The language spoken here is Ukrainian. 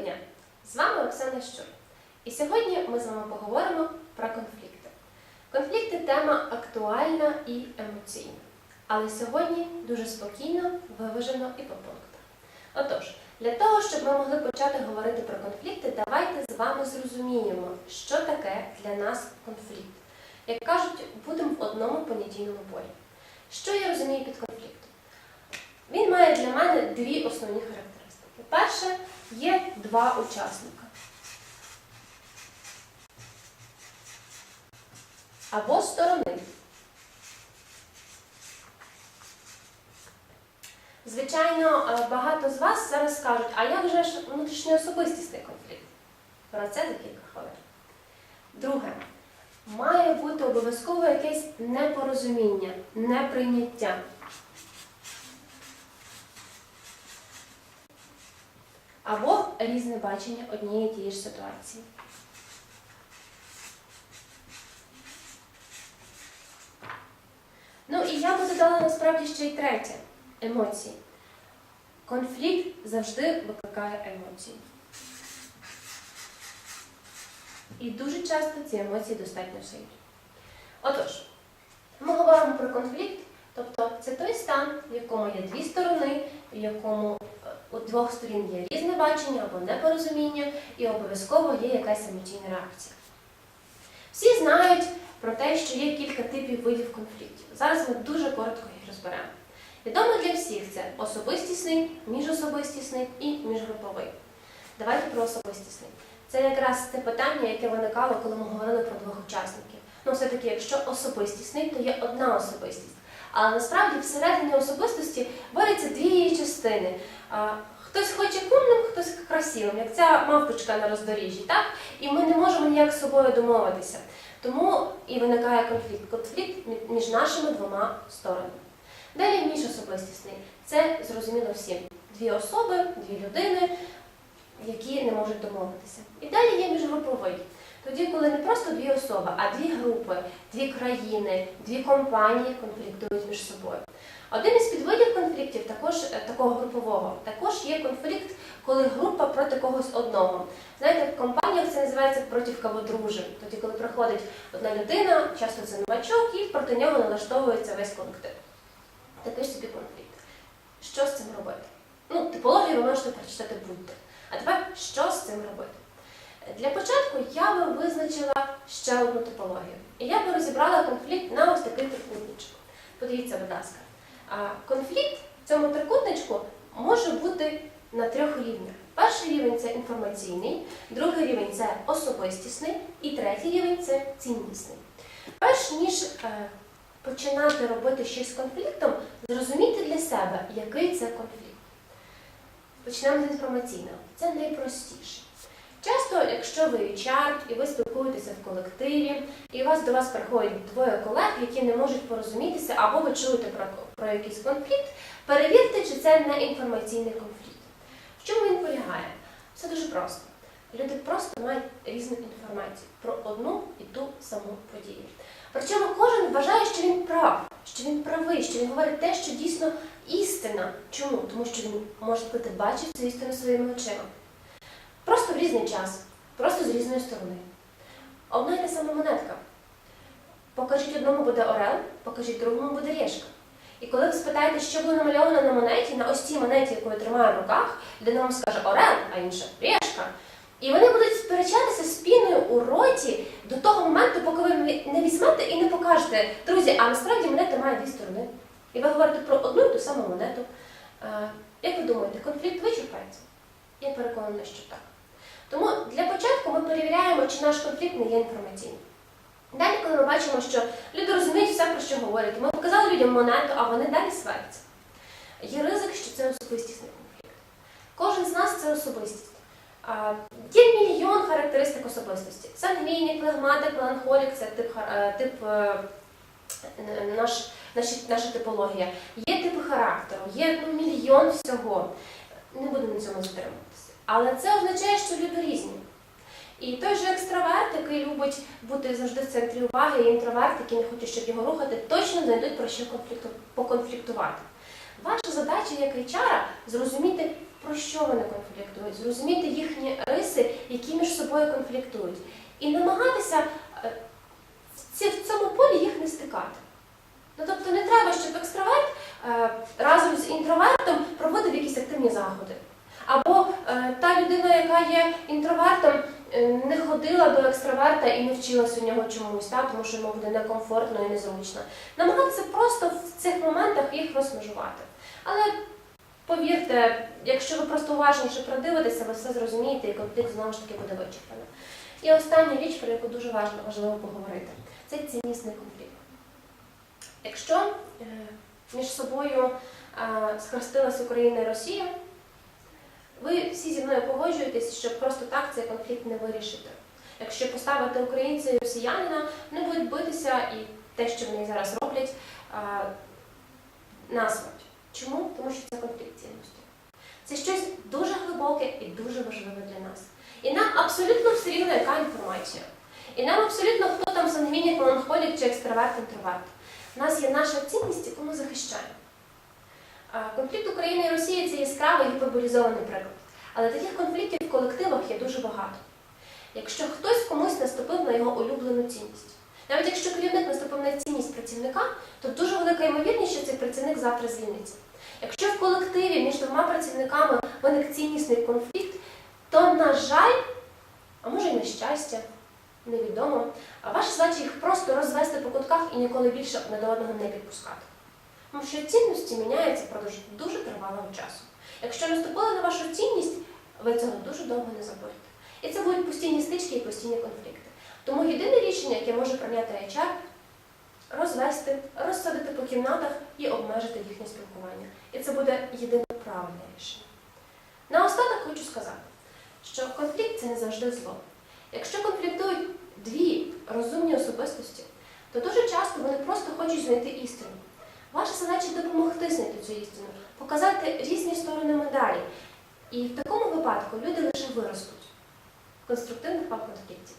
дня! З вами Оксана Щур. І сьогодні ми з вами поговоримо про конфлікти. Конфлікти тема актуальна і емоційна. Але сьогодні дуже спокійно, виважено і по пунктах. Отож, для того, щоб ми могли почати говорити про конфлікти, давайте з вами зрозуміємо, що таке для нас конфлікт. Як кажуть, будемо в одному понятійному полі. Що я розумію під конфліктом? Він має для мене дві основні характеристики. Перше, є два учасника. Або сторони. Звичайно, е, багато з вас зараз скажуть, а як же ж внутрішньоособистісний конфлікт? Про це за кілька хвилин. Друге, має бути обов'язково якесь непорозуміння, неприйняття. Або різне бачення однієї тієї ж ситуації. Ну і я би додала насправді ще й третє емоції. Конфлікт завжди викликає емоції. І дуже часто ці емоції достатньо сильні. Отож, ми говоримо про конфлікт, тобто це той стан, в якому є дві сторони, в якому у двох сторін є різне бачення або непорозуміння, і обов'язково є якась емоційна реакція. Всі знають про те, що є кілька типів видів конфліктів. Зараз ми дуже коротко їх розберемо. Відомо для всіх це особистісний, міжособистісний і міжгруповий. Давайте про особистісний. Це якраз те питання, яке виникало, коли ми говорили про двох учасників. Ну, все-таки, якщо особистісний, то є одна особистість. Але насправді всередині особистості борються дві її частини. Хтось хоче кумним, хтось красивим, як ця мавпочка на роздоріжжі, так? І ми не можемо ніяк з собою домовитися. Тому і виникає конфлікт. Конфлікт між нашими двома сторонами. Далі міжособистісний. Це зрозуміло всім. Дві особи, дві людини, які не можуть домовитися. І далі є міжгруповий. Тоді, коли не просто дві особи, а дві групи, дві країни, дві компанії конфліктують між собою. Один із підвидів конфліктів, також е, такого групового, також є конфлікт, коли група проти когось одного. Знаєте, в компаніях це називається проти каводружин. Тоді, коли приходить одна людина, часто це новачок, і проти нього налаштовується весь колектив. Такий ж собі конфлікт. Що з цим робити? Ну, типологію ви можете прочитати будь-де. А тепер що з цим робити? Для початку я би визначила ще одну типологію. І я би розібрала конфлікт на ось такий трикутничок. Подивіться, будь ласка. Конфлікт в цьому трикутничку може бути на трьох рівнях. Перший рівень це інформаційний, другий рівень це особистісний, і третій рівень це ціннісний. Перш ніж е, починати робити щось з конфліктом, зрозумійте для себе, який це конфлікт. Почнемо з інформаційного. Це найпростіше. Часто, якщо ви HR і ви спілкуєтеся в колективі, і вас до вас приходять двоє колег, які не можуть порозумітися, або ви чуєте про, про якийсь конфлікт, перевірте, чи це не інформаційний конфлікт. В чому він полягає? Все дуже просто. Люди просто мають різну інформацію про одну і ту саму подію. Причому кожен вважає, що він прав, що він правий, що він говорить те, що дійсно істина. Чому? Тому що він може бути бачив цю істину своїми очима. Різний час, просто з різної сторони. Одна й та сама монетка. Покажіть одному буде орел, покажіть другому буде решка. І коли ви спитаєте, що було намальовано на монеті, на ось цій монеті, яку я тримаю в руках, людина вам скаже орел, а інша решка. І вони будуть сперечатися з у роті до того моменту, поки ви не візьмете і не покажете. Друзі, а насправді монета має дві сторони. І ви говорите про одну і ту саму монету. Е, Як ви думаєте, конфлікт вичерпається? Я переконана, що так. Тому для початку ми перевіряємо, чи наш конфлікт не є інформаційним. Далі, коли ми бачимо, що люди розуміють все, про що говорять, ми показали людям монету, а вони далі сваряться. Є ризик, що це особистісний конфлікт. Кожен з нас це особистість. Є мільйон характеристик особистості. Сангвінік, флегматик, меланхолік це тип, е, тип е, наш, наші, наша типологія. Є типи характеру, є ну, мільйон всього. Не будемо на цьому затримуватися. Але це означає, що люди різні. І той же екстраверт, який любить бути завжди в центрі уваги, і інтроверт, який не хоче, щоб його рухати, точно знайдуть про що конфлікту, поконфліктувати. Ваша задача як HR зрозуміти, про що вони конфліктують, зрозуміти їхні риси, які між собою конфліктують, і намагатися е, в цьому полі їх не стикати. Ну, тобто не треба, щоб екстраверт е, разом з інтровертом проводив якісь активні заходи. Або е, та людина, яка є інтровертом, е, не ходила до екстраверта і не вчилася у нього чомусь, та, тому що йому буде некомфортно і незручно. Намагатися просто в цих моментах їх розмежувати. Але повірте, якщо ви просто уважніше продивитеся, ви все зрозумієте і конфлікт знову ж таки буде вичерпано. І остання річ, про яку дуже важливо, поговорити, це ціннісний конфлікт. Якщо е, між собою е, схрестилась Україна і Росія, ви всі зі мною погоджуєтесь, що просто так цей конфлікт не вирішити. Якщо поставити українця і росіянина, вони будуть битися і те, що вони зараз роблять, насмерть. Чому? Тому що це конфлікт цінностей. Це щось дуже глибоке і дуже важливе для нас. І нам абсолютно все рівно, яка інформація. І нам абсолютно хто там сангвінік, меланхолік чи екстраверт, інтроверт. У нас є наша цінність, яку ми захищаємо. Конфлікт України і Росії це яскравий гіперболізований приклад. Але таких конфліктів в колективах є дуже багато. Якщо хтось комусь наступив на його улюблену цінність, навіть якщо керівник наступив на цінність працівника, то дуже велика ймовірність, що цей працівник завтра звільниться. Якщо в колективі між двома працівниками виник ціннісний конфлікт, то, на жаль, а може й на щастя, невідомо, ваша задача їх просто розвести по кутках і ніколи більше одне до одного не підпускати. Тому що цінності міняються впродовж дуже тривалого часу. Якщо наступили на вашу цінність, ви цього дуже довго не забудете. І це будуть постійні стички і постійні конфлікти. Тому єдине рішення, яке може прийняти HR, розвести, розсадити по кімнатах і обмежити їхнє спілкування. І це буде єдине правильне рішення. Наостанок хочу сказати, що конфлікт це не завжди зло. Якщо конфліктують дві розумні особистості, то дуже часто вони просто хочуть знайти істину. Ваша задача допомогти знайти цю істину, показати різні сторони медалі. І в такому випадку люди лише виростуть в конструктивних вам конфліктів.